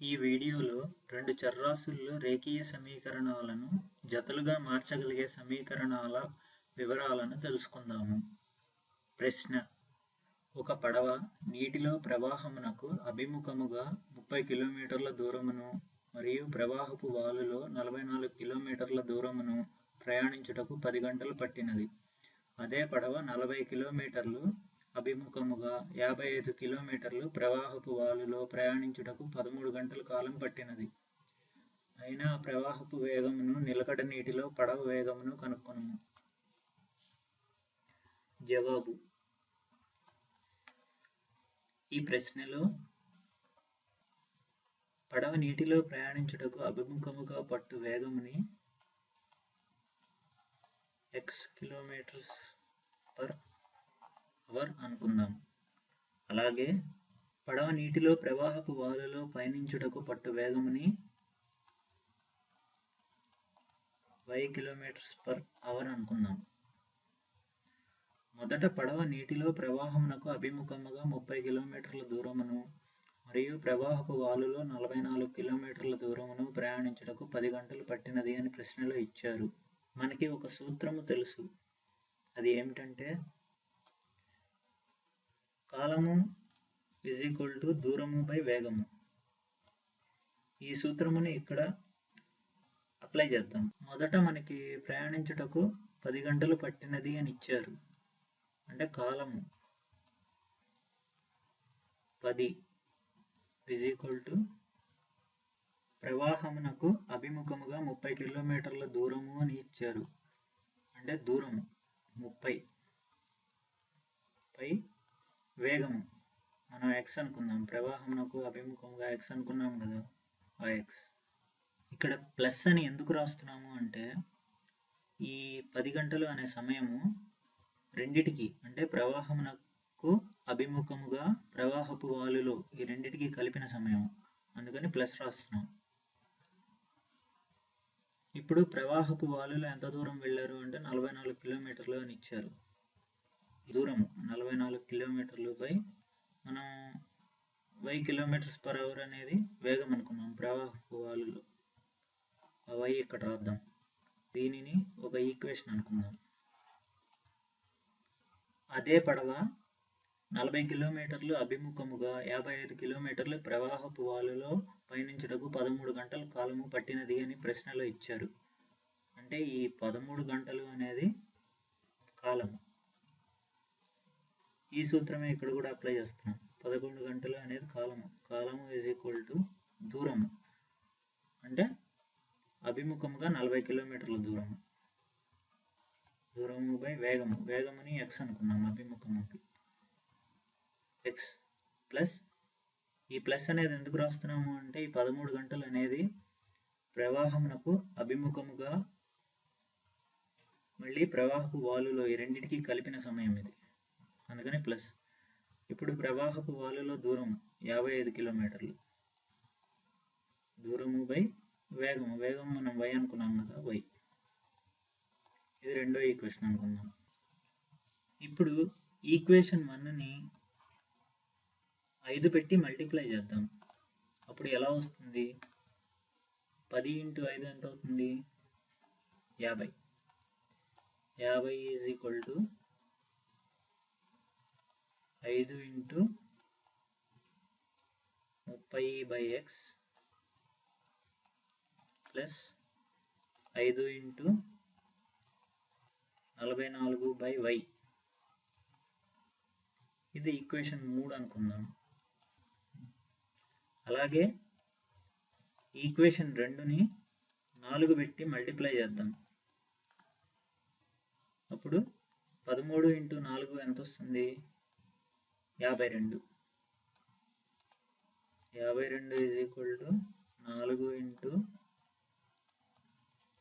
ఈ వీడియోలో రెండు చర్రాసుల్లో రేఖీయ సమీకరణాలను జతలుగా మార్చగలిగే సమీకరణాల వివరాలను తెలుసుకుందాము. ప్రశ్న ఒక పడవ నీటిలో ప్రవాహమునకు అభిముఖముగా ముప్పై కిలోమీటర్ల దూరమును మరియు ప్రవాహపు వాలులో నలభై నాలుగు కిలోమీటర్ల దూరమును ప్రయాణించుటకు పది గంటలు పట్టినది. అదే పడవ నలభై కిలోమీటర్లు అభిముఖముగా యాభై ఐదు కిలోమీటర్లు ప్రవాహపు వాలులో ప్రయాణించుటకు పదమూడు గంటల కాలం పట్టినది. అయినా ప్రవాహపు వేగమును నిలకడ నీటిలో పడవ వేగమును కనుక్కొనుము. జవాబు. ఈ ప్రశ్నలో పడవ నీటిలో ప్రయాణించుటకు అభిముఖముగా పట్టు వేగముని ఎక్స్ కిలోమీటర్స్ పర్ అవర్ అనుకుందాం. అలాగే పడవ నీటిలో ప్రవాహపు వాలులో పయనించుటకు పట్టు వేగముని వై కిలోమీటర్స్ పర్ అవర్ అనుకుందాం. మొదట పడవ నీటిలో ప్రవాహమునకు అభిముఖముగా ముప్పై కిలోమీటర్ల దూరమును మరియు ప్రవాహపు వాలులో నలభై నాలుగు కిలోమీటర్ల దూరమును ప్రయాణించుటకు పది గంటలు పట్టినది అని ప్రశ్నలో ఇచ్చారు. మనకి ఒక సూత్రము తెలుసు. అది ఏమిటంటే కాలము ఇజ్ ఈక్వల్ టు దూరము బై వేగము. ఈ సూత్రముని ఇక్కడ అప్లై చేద్దాం. మొదట మనకి ప్రయాణించుటకు పది గంటలు పట్టినది అని ఇచ్చారు. అంటే కాలము పది ఇజ్ ఈక్వల్ టు ప్రవాహమునకు అభిముఖముగా ముప్పై కిలోమీటర్ల దూరము అని ఇచ్చారు. అంటే దూరము ముప్పై. పై వేగము. మనం ఎక్స్ అనుకుందాం. ప్రవాహంకు అభిముఖంగా ఎక్స్ అనుకున్నాం కదా ఆ ఎక్స్ ఇక్కడ ప్లస్ అని ఎందుకు రాస్తున్నాము అంటే ఈ పది గంటలు అనే సమయము రెండిటికి అంటే ప్రవాహమునకు అభిముఖముగా ప్రవాహపు వాలులో ఈ రెండిటికి కలిపిన సమయం. అందుకని ప్లస్ రాస్తున్నాం. ఇప్పుడు ప్రవాహపు వాలులో ఎంత దూరం వెళ్ళారు అంటే నలభై నాలుగు కిలోమీటర్లు అని ఇచ్చారు. దూరము. నలభై నాలుగు కిలోమీటర్లు బై మనం వై కిలోమీటర్స్ పర్ అవర్ అనేది వేగం అనుకున్నాం ప్రవాహపు వాలులో. ఆ వై ఇక్కడ రాద్దాం. దీనిని ఒక ఈక్వేషన్ అనుకుందాం. అదే పడవ నలభై కిలోమీటర్లు అభిముఖముగా యాభై ఐదు కిలోమీటర్లు ప్రవాహపు వాలులో పయనించుటకు పదమూడు గంటల కాలము పట్టినది అని ప్రశ్నలో ఇచ్చారు. అంటే ఈ పదమూడు గంటలు అనేది కాలము. ఈ సూత్రమే ఇక్కడ కూడా అప్లై చేస్తున్నాం. పదకొండు గంటలు అనేది కాలము. కాలము ఈజ్ ఈక్వల్ టు దూరము. అంటే అభిముఖముగా నలభై కిలోమీటర్ల దూరము. దూరము బై వేగము. వేగముని ఎక్స్ అనుకున్నాము అభిముఖముకి. ఎక్స్ ప్లస్ ఈ ప్లస్ అనేది ఎందుకు రాస్తున్నాము అంటే ఈ పదమూడు గంటలు అనేది ప్రవాహమునకు అభిముఖముగా మళ్ళీ ప్రవాహపు వాలులో ఈ రెండింటికి కలిపిన సమయం ఇది. అందుకని ప్లస్. ఇప్పుడు ప్రవాహపు వాలులో దూరం యాభై ఐదు కిలోమీటర్లు. దూరము బై వేగము. వేగం మనం వై అనుకున్నాం కదా వై. ఇది రెండో ఈక్వేషన్ అనుకుందాం. ఇప్పుడు ఈక్వేషన్ వన్ని ఐదు పెట్టి మల్టిప్లై చేద్దాం. అప్పుడు ఎలా వస్తుంది? పది ఇంటూ ఐదు ఎంత అవుతుంది? యాభై. యాభై ఈజ్ ఈక్వల్ టు ఐదు ఇంటూ ముప్పై బై ఎక్స్ ప్లస్ ఐదు ఇంటూ నలభై నాలుగు బై వై. ఇది ఈక్వేషన్ మూడు అనుకుందాం. అలాగే ఈక్వేషన్ రెండుని నాలుగు పెట్టి మల్టిప్లై చేద్దాం. అప్పుడు పదమూడు ఇంటూ నాలుగు ఎంత వస్తుంది యాభై రెండు. యాభై రెండు ఈజ్ ఈక్వల్ టు నాలుగు ఇంటూ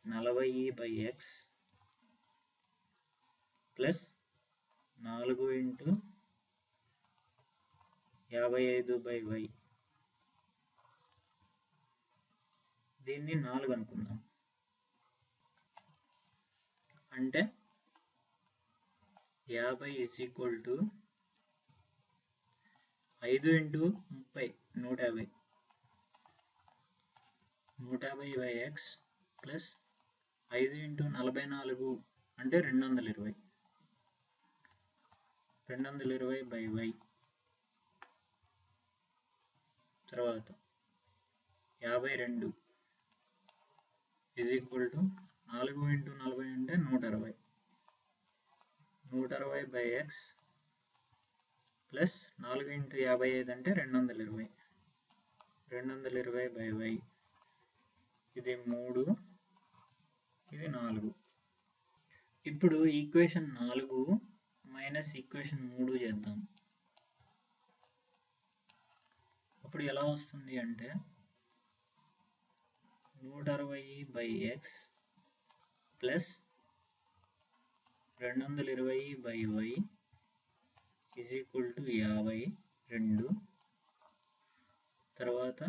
నలభై బై ఎక్స్ ప్లస్ నాలుగు ఇంటూ యాభై ఐదు బై వై. దీన్ని నాలుగు అనుకుందాం. అంటే యాభై ఈజ్ ఈక్వల్ టు ఐదు ఇంటూ ముప్పై నూట యాభై నూట యాభై బై ఎక్స్ ప్లస్ ఐదు ఇంటూ నలభై నాలుగు అంటే రెండు వందల ఇరవై రెండు వందల ఇరవై బై వై తర్వాత యాభై రెండు ఈజ్ ఈక్వల్ టు నాలుగు ఇంటూ నలభై అంటే నూట అరవై నూట అరవై బై ఎక్స్ ప్లస్ నాలుగు ఇంటూ యాభై ఐదు అంటే రెండు వందల ఇరవై. రెండు వందల ఇరవై బై వై. ఇది మూడు. ఇది నాలుగు. ఇప్పుడు ఈక్వేషన్ నాలుగు మైనస్ ఈక్వేషన్ మూడు చేద్దాం. అప్పుడు ఎలా వస్తుంది అంటే నూట అరవై బై ఎక్స్ ప్లస్ రెండు వందల ఇరవై by Y is equal to యాభై రెండు. తర్వాత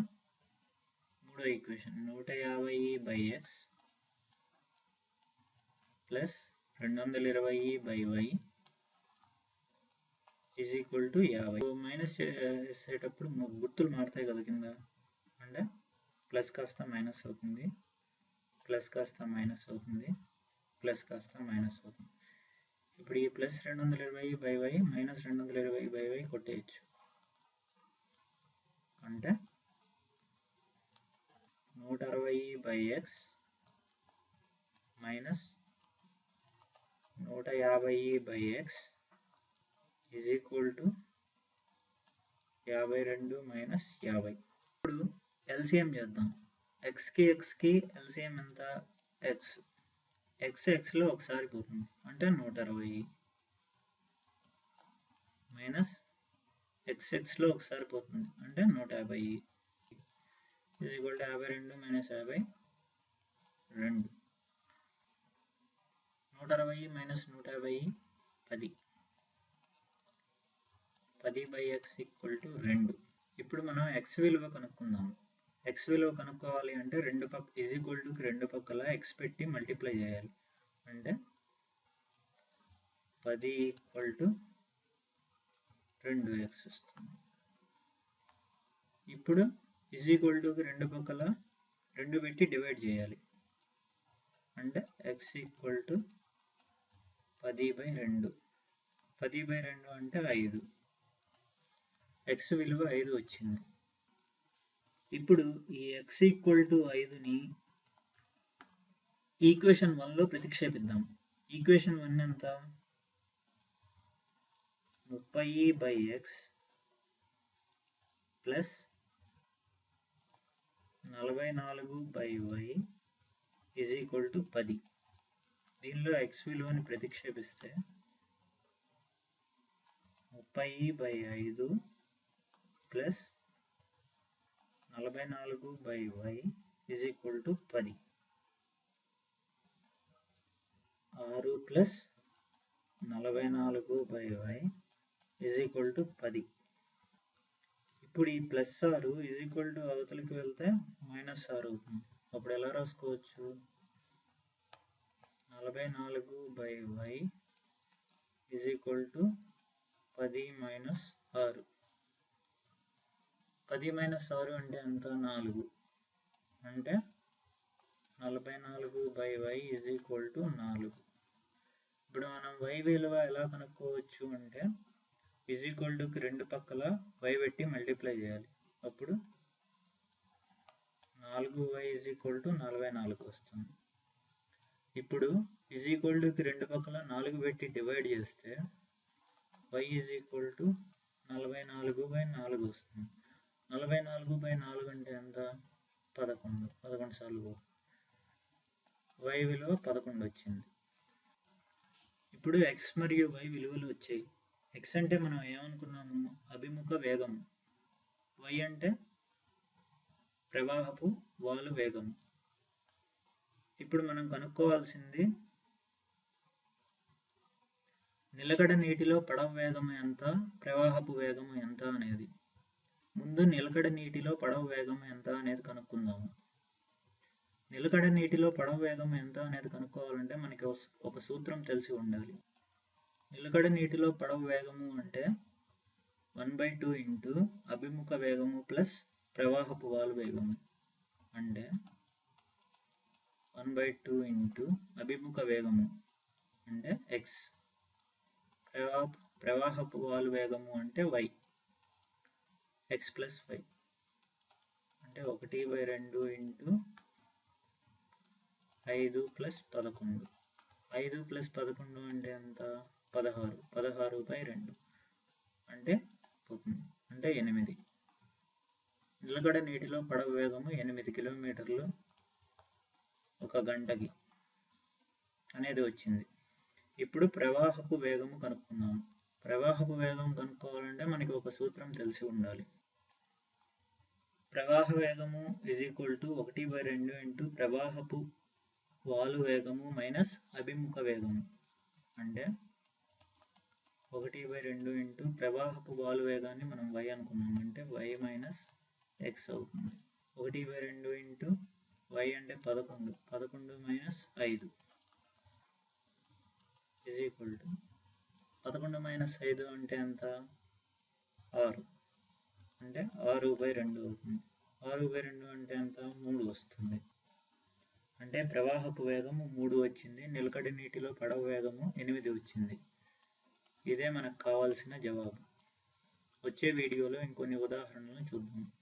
మూడో ఈక్వేషన్ నూట యాభై బై ఎక్స్ ప్లస్ రెండు వందల ఇరవై by Y is equal to యాభై మైనస్ చేసేటప్పుడు గుర్తులు మారుతాయి కదా కింద. అంటే ప్లస్ కాస్త మైనస్ అవుతుంది ప్లస్ కాస్త మైనస్ అవుతుంది ప్లస్ కాస్త మైనస్ అవుతుంది. ఇప్పుడు ఈ ప్లస్ రెండు వందల ఇరవై బై వై మైనస్ రెండు వందల ఇరవై బై వై కొట్టేయచ్చు. అంటే నూట అరవై బై ఎక్స్ మైనస్ నూట యాభై by x is equal to యాభై రెండు మైనస్ యాభై. ఇప్పుడు ఎల్సిఎం చేద్దాం. ఎక్స్కి ఎక్స్కి ఎల్సిఎం ఎంత? ఎక్స్. ఎక్స్ ఎక్స్లో ఒకసారి పోతుంది. అంటే నూట అరవై మైనస్ ఎక్స్ ఎక్స్లో ఒకసారి పోతుంది. అంటే నూట యాభై ఇది ఈక్వల్ టు యాభై రెండు మైనస్ యాభై రెండు. నూట అరవై మైనస్ నూట యాభై పది. పది బై ఎక్స్ ఈక్వల్ టు రెండు. ఇప్పుడు మనం ఎక్స్ విలువ కనుక్కుందాం ఎక్స్ విలువ కనుక్కోవాలి అంటే రెండు పక్క ఈజ్ ఈక్వల్ టుకి రెండు పక్కల ఎక్స్ పెట్టి మల్టిప్లై చేయాలి. అంటే పది ఈక్వల్ టు రెండు ఎక్స్ వస్తుంది. ఇప్పుడు ఈజ్ ఈక్వల్ టుకి రెండు పక్కల రెండు పెట్టి డివైడ్ చేయాలి. అంటే ఎక్స్ ఈక్వల్ టు పది బై రెండు. పది బై రెండు అంటే ఐదు. ఎక్స్ విలువ ఐదు వచ్చింది. ఇప్పుడు ఈ ఎక్స్ ఈక్వల్ టు ఐదుని ఈక్వేషన్ వన్లో ప్రతిక్షేపిద్దాం. ఈక్వేషన్ వన్ ఎంత? ముప్పై బై ఎక్స్ ప్లస్ నలభై నాలుగు by Y is equal to పది. దీనిలో ఎక్స్ విలువని ప్రతిక్షేపిస్తే ముప్పై బై ఐదు ప్లస్ నలభై నాలుగు by Y is equal to పది. ఆరు ప్లస్ నలభై నాలుగు by Y is equal to పది. ఇప్పుడు ఈ ప్లస్ ఆరు ఇజ్ ఈక్వల్ టు అవతలకి వెళ్తే మైనస్ ఆరు అవుతుంది. అప్పుడు ఎలా రాసుకోవచ్చు? నలభై నాలుగు by Y is equal to పది మైనస్ ఆరు. పది మైనస్ ఆరు అంటే ఎంత? నాలుగు. అంటే నలభై నాలుగు by Y is equal to నాలుగు. ఇప్పుడు మనం వై విలువ ఎలా కనుక్కోవచ్చు అంటే ఈజ్ ఈక్వల్ టుకి రెండు పక్కల వై పెట్టి మల్టిప్లై చేయాలి. అప్పుడు నాలుగు వై ఈజ్ ఈక్వల్ టు నలభై నాలుగు వస్తుంది. ఇప్పుడు ఈజ్ ఈక్వల్ టుకి రెండు పక్కల నాలుగు పెట్టి డివైడ్ చేస్తే వై ఈజ్ ఈక్వల్ టు నలభై నాలుగు బై నాలుగు వస్తుంది. నలభై నాలుగు బై నాలుగు అంటే ఎంత? పదకొండు. పదకొండు సార్లు వై విలువ పదకొండు వచ్చింది. ఇప్పుడు ఎక్స్ మరియు వై విలువలు వచ్చాయి. ఎక్స్ అంటే మనం ఏమనుకున్నాము? అభిముఖ వేగం వై అంటే ప్రవాహపు వాలు వేగం ఇప్పుడు మనం కనుక్కోవాల్సింది నిలకడ నీటిలో పడవ వేగం ఎంత? ప్రవాహపు వేగం ఎంత అనేది. ముందు నిలకడ నీటిలో పడవ వేగం ఎంత అనేది కనుక్కుందాము. నిలకడ నీటిలో పడవ వేగం ఎంత అనేది కనుక్కోవాలంటే మనకి ఒక సూత్రం తెలిసి ఉండాలి. నిలకడ నీటిలో పడవ వేగము అంటే వన్ బై టూ ఇంటూ అభిముఖ వేగము ప్లస్ ప్రవాహపు వాలు వేగము. అంటే వన్ బై టూ ఇంటూ అభిముఖ వేగము అంటే ఎక్స్. ప్రవాహ ప్రవాహపు వాలు వేగము అంటే వై. ఎక్స్ ప్లస్ ఫైవ్ అంటే ఒకటి బై రెండు ఇంటూ ఐదు ప్లస్ పదకొండు. ఐదు ప్లస్ పదకొండు అంటే ఎంత? పదహారు. పదహారు బై రెండు. అంటే పోతుంది. అంటే ఎనిమిది. నిలకడ నీటిలో పడవ వేగము ఎనిమిది కిలోమీటర్లు ఒక గంటకి అనేది వచ్చింది. ఇప్పుడు ప్రవాహపు వేగము కనుక్కుందాం. ప్రవాహపు వేగం కనుక్కోవాలంటే మనకి ఒక సూత్రం తెలిసి ఉండాలి. ప్రవాహ వేగము ఇజ్ ఈక్వల్ టు ఒకటి బై రెండు ఇంటూ ప్రవాహపు వాలు వేగము మైనస్ అభిముఖ వేగము. అంటే ఒకటి బై రెండు ఇంటూ ప్రవాహపు వాలు వేగాన్ని మనం వై అనుకున్నాం అంటే వై మైనస్ ఎక్స్ అవుతుంది. ఒకటి బై రెండు ఇంటూ వై అంటే పదకొండు. పదకొండు మైనస్ ఐదు ఇజ్ ఈక్వల్ టు పదకొండు మైనస్ ఐదు అంటే ఎంత? ఆరు. అంటే ఆరు బై రెండు అవుతుంది. ఆరు బై రెండు అంటే ఎంత? మూడు వస్తుంది. అంటే ప్రవాహపు వేగము మూడు వచ్చింది నిలకడి నీటిలో పడవ వేగము ఎనిమిది వచ్చింది. ఇదే మనకు కావాల్సిన జవాబు. వచ్చే వీడియోలో ఇంకొన్ని ఉదాహరణలు చూద్దాం.